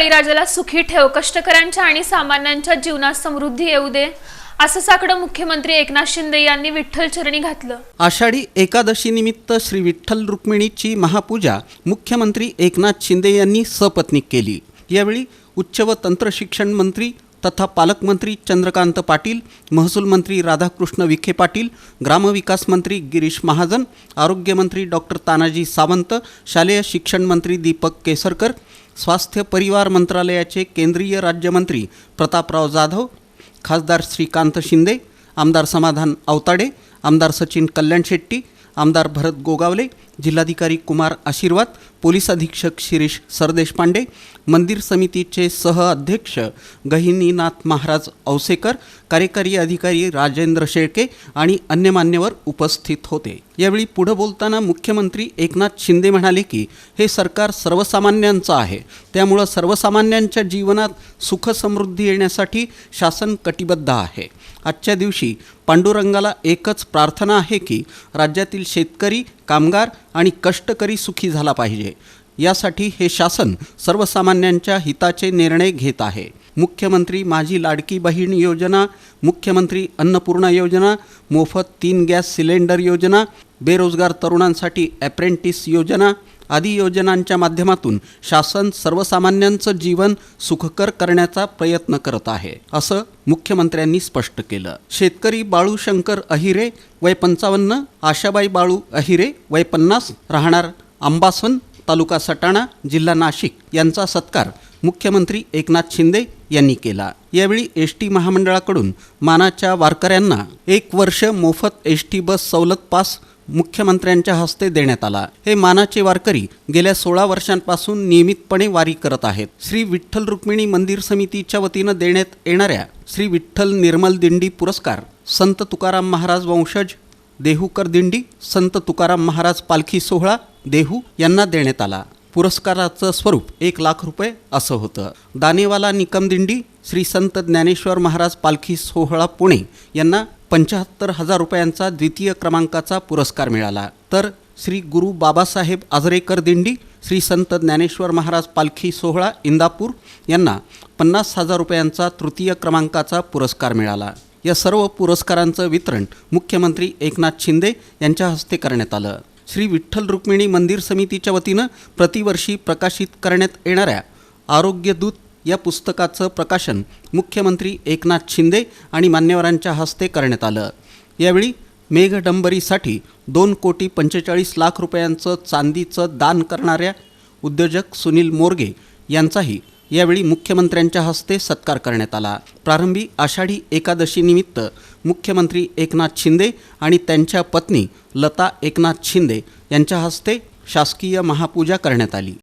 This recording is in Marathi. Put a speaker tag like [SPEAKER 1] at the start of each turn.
[SPEAKER 1] बळीराजाला सुखी ठेव कष्टकऱ्यांच्या आणि सामान्यांच्या जीवनात समृद्धी येऊ दे असं साकडं मुख्यमंत्री एकनाथ शिंदे यांनी विठ्ठल चरणी घातलं.
[SPEAKER 2] आषाढी एकादशी निमित्त श्री विठ्ठल रुक्मिणीची महापूजा मुख्यमंत्री एकनाथ शिंदे यांनी सपत्नीक केली. यावेळी उच्च व तंत्रशिक्षण मंत्री तथा पालकमंत्री चंद्रकांत पाटील महसूल मंत्री राधाकृष्ण विखे पाटील ग्रामविकास मंत्री गिरीश महाजन आरोग्यमंत्री डॉक्टर तानाजी सावंत शालेय शिक्षण मंत्री दीपक केसरकर स्वास्थ्य परिवार मंत्रालयाचे केंद्रीय राज्यमंत्री प्रतापराव जाधव खासदार श्रीकांत शिंदे आमदार समाधान अवताडे आमदार सचिन कल्याण शेट्टी आमदार भरत गोगावले जिल्हाधिकारी कुमार आशीर्वाद पोलीस अधीक्षक शिरीष सरदेशपांडे मंदिर समितीचे सह अध्यक्ष गहिनीनाथ महाराज औसेकर कार्यकारी अधिकारी राजेंद्र शेळके आणि अन्य मान्यवर उपस्थित होते. यावेळी पुढं बोलताना मुख्यमंत्री एकनाथ शिंदे म्हणाले की हे सरकार सर्वसामान्यांचं आहे. त्यामुळं सर्वसामान्यांच्या जीवनात सुख समृद्धी येण्यासाठी शासन कटिबद्ध आहे. आजच्या दिवशी पांडुरंगाला एकच प्रार्थना आहे की राज्यातील शेतकरी कामगार आणि कष्टकरी सुखी झाला पाहिजे. यासाठी हे शासन सर्वसामान्यांच्या हिताचे निर्णय घेत आहे. मुख्यमंत्री माझी लाडकी बहीण योजना मुख्यमंत्री अन्नपूर्णा योजना मोफत तीन गॅस सिलेंडर योजना बेरोजगार तरुणांसाठी ॲप्रेंटिस योजना आदी योजनांच्या माध्यमातून शासन सर्वसामान्यांचं जीवन सुखकर करण्याचा प्रयत्न करत आहे असं मुख्यमंत्र्यांनी स्पष्ट केलं. शेतकरी बाळू शंकर अहिरे वय पंचावन्न आशाबाई बाळू अहिरे वय पन्नास राहणार आंबासन तालुका सटाणा जिल्हा नाशिक यांचा सत्कार मुख्यमंत्री एकनाथ शिंदे यांनी केला. यावेळी एस टी महामंडळाकडून मानाच्या वारकऱ्यांना एक वर्ष मोफत एस टी बस सवलत पास मुख्यमंत्र्यांच्या हस्ते देण्यात आला. हे मानाचे वारकरी गेल्या सोळा वर्षांपासून नियमितपणे वारी करत आहेत. श्री विठ्ठल रुक्मिणी मंदिर समितीच्या वतीनं देण्यात येणाऱ्या श्री विठ्ठल निर्मल दिंडी पुरस्कार संत तुकाराम महाराज वंशज देहूकर दिंडी संत तुकाराम महाराज पालखी सोहळा देहू यांना देण्यात आला. पुरस्काराचं स्वरूप एक लाख रुपये असं होतं. दानेवाला निकमदिंडी श्री संत ज्ञानेश्वर महाराज पालखी सोहळा पुणे यांना पंच्याहत्तर हजार रुपयांचा द्वितीय क्रमांकाचा पुरस्कार मिळाला. तर श्री गुरु बाबासाहेब आजरेकर दिंडी श्री संत ज्ञानेश्वर महाराज पालखी सोहळा इंदापूर यांना पन्नास हजार रुपयांचा तृतीय क्रमांकाचा पुरस्कार मिळाला. या सर्व पुरस्कारांचं वितरण मुख्यमंत्री एकनाथ शिंदे यांच्या हस्ते करण्यात आलं. श्री विठ्ठल रुक्मिणी मंदिर समितीच्या वतीनं प्रतिवर्षी प्रकाशित करण्यात येणाऱ्या आरोग्यदूत या पुस्तकाचं प्रकाशन मुख्यमंत्री एकनाथ शिंदे आणि मान्यवरांच्या हस्ते करण्यात आलं. यावेळी मेघडंबरीसाठी दोन कोटी पंचेचाळीस लाख रुपयांचं चांदीचं दान करणाऱ्या उद्योजक सुनील मोरगे यांचाही यावेळी मुख्यमंत्र्यांच्या हस्ते सत्कार करण्यात आला. प्रारंभी आषाढी एकादशीनिमित्त मुख्यमंत्री एकनाथ शिंदे आणि त्यांच्या पत्नी लता एकनाथ शिंदे यांच्या हस्ते शासकीय महापूजा करण्यात आली.